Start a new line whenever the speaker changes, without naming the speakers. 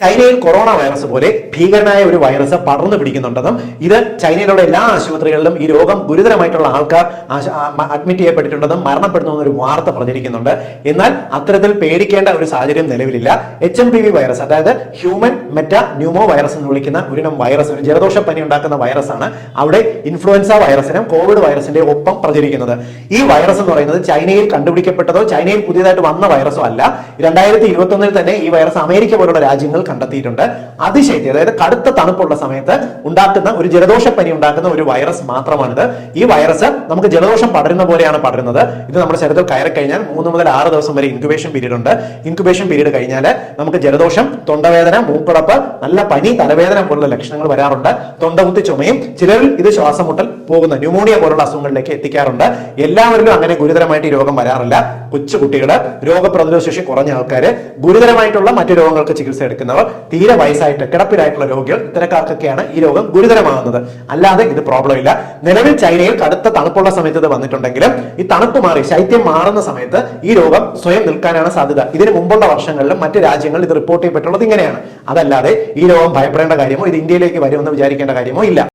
ചൈനയിൽ corona virus പോലെ ഭീകരനായ ഒരു വൈറസ് പടർന്നു പിടിക്കുന്നുണ്ടെന്നും ഇത് ചൈനയിലുള്ള എല്ലാ ആശുപത്രികളിലും ഈ രോഗം ഗുരുതരമായിട്ടുള്ള ആൾക്കാർ അഡ്മിറ്റ് ചെയ്യപ്പെട്ടിട്ടുണ്ടെന്നും മരണപ്പെടുന്നു എന്നൊരു വാർത്ത പ്രചരിക്കുന്നുണ്ട് എന്നാൽ അത്തരത്തിൽ പേടിക്കേണ്ട ഒരു സാഹചര്യം നിലവിലില്ല. H M P V virus അതായത് ഹ്യൂമൻ മെറ്റ ന്യൂമോ വൈറസ് എന്ന് വിളിക്കുന്ന ഒരിനം വൈറസ് ഒരു ജലദോഷ പനി ഉണ്ടാക്കുന്ന വൈറസാണ് അവിടെ ഇൻഫ്ലുവൻസ വൈറസിനും കോവിഡ് വൈറസിന്റെ ഒപ്പം പ്രചരിക്കുന്നത്. ഈ വൈറസ് എന്ന് പറയുന്നത് ചൈനയിൽ കണ്ടുപിടിക്കപ്പെട്ടതോ ചൈനയിൽ പുതിയതായിട്ട് വന്ന വൈറസോ അല്ല. രണ്ടായിരത്തി ഇരുപത്തി ഒന്നിൽ തന്നെ ഈ വൈറസ് അമേരിക്ക പോലുള്ള രാജ്യങ്ങൾ കണ്ടെത്തിയിട്ടുണ്ട്. അതിശൈത്യം അതായത് കടുത്ത തണുപ്പുള്ള സമയത്ത് ഉണ്ടാക്കുന്ന ഒരു ജലദോഷപ്പനി ഉണ്ടാക്കുന്ന ഒരു വൈറസ് മാത്രമാണിത്. ഈ വൈറസ് നമുക്ക് ജലദോഷം പടരുന്ന പോലെയാണ് പടരുന്നത്. ഇത് നമ്മുടെ ശരീരത്തിൽ കയറി കഴിഞ്ഞാൽ മൂന്ന് മുതൽ ആറ് ദിവസം വരെ ഇൻക്യുബേഷൻ പീരീഡ് ഉണ്ട്. ഇൻക്യുബേഷൻ പീരീഡ് കഴിഞ്ഞാൽ നമുക്ക് ജലദോഷം തൊണ്ടവേദന മൂക്കുടപ്പ് നല്ല പനി തലവേദന പോലുള്ള ലക്ഷണങ്ങൾ വരാറുണ്ട്. തൊണ്ടകുത്തി ചുമയും ചിലരിൽ ഇത് ശ്വാസം മുട്ടൽ പോകുന്ന ന്യൂമോണിയ പോലുള്ള അസുഖങ്ങളിലേക്ക് എത്തിക്കാറുണ്ട്. എല്ലാവരിലും അങ്ങനെ ഗുരുതരമായിട്ട് ഈ രോഗം വരാറില്ല. കൊച്ചു കുട്ടികൾ രോഗപ്രതിരോധ ശേഷി കുറഞ്ഞ ആൾക്കാർ ഗുരുതരമായിട്ടുള്ള മറ്റു രോഗങ്ങൾക്ക് ചികിത്സ എടുക്കുന്നവർ തീരെ വയസ്സായിട്ട് കിടപ്പിലായിട്ടുള്ള രോഗികൾ ഇത്തരക്കാർക്കൊക്കെയാണ് ഈ രോഗം ഗുരുതരമാകുന്നത്. അല്ലാതെ ഇത് പ്രോബ്ലം ഇല്ല. നിലവിൽ ചൈനയിൽ കടുത്ത തണുപ്പുള്ള സമയത്ത് ഇത് വന്നിട്ടുണ്ടെങ്കിലും ഈ തണുപ്പ് മാറി ശൈത്യം മാറുന്ന സമയത്ത് ഈ രോഗം സ്വയം നിൽക്കാനാണ് സാധ്യത. ഇതിന് മുമ്പുള്ള വർഷങ്ങളിലും മറ്റ് രാജ്യങ്ങളിൽ ഇത് റിപ്പോർട്ട് ചെയ്യപ്പെട്ടുള്ളത് ഇങ്ങനെയാണ്. അതല്ലാതെ ഈ രോഗം ഭയപ്പെടേണ്ട കാര്യമോ ഇത് ഇന്ത്യയിലേക്ക് വരുമെന്ന് വിചാരിക്കേണ്ട കാര്യമോ ഇല്ല.